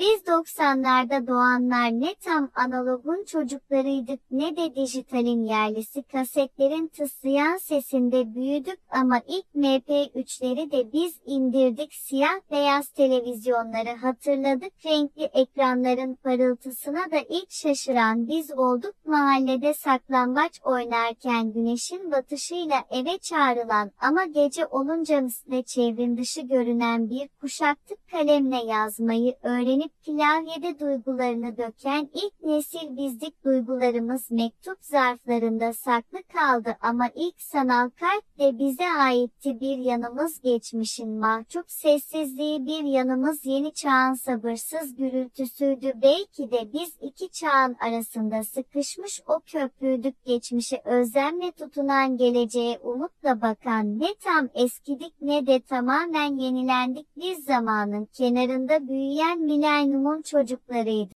Biz 90'larda doğanlar ne tam analogun çocuklarıydık ne de dijitalin yerlisi kasetlerin tıslayan sesinde büyüdük ama ilk MP3'leri de biz indirdik. Siyah beyaz televizyonları hatırladık. Renkli ekranların parıltısına da ilk şaşıran biz olduk mahallede saklambaç oynarken güneşin batışıyla eve çağrılan ama gece olunca misle çevrim dışı görünen bir kuşaktık kalemle yazmayı öğrenip klavyede duygularını döken ilk nesil bizdik duygularımız mektup zarflarında saklı kaldı ama ilk sanal kalp de bize aitti bir yanımız geçmişin mahcup sessizliği bir yanımız yeni çağın sabırsız gürültüsüydü. Belki de biz iki çağın arasında sıkışmış o köprüydük geçmişe özlemle tutunan geleceğe umutla bakan ne tam eskidik ne de tamamen yenilendik biz zamanın kenarında büyüyen milenyumun çocuklarıydık.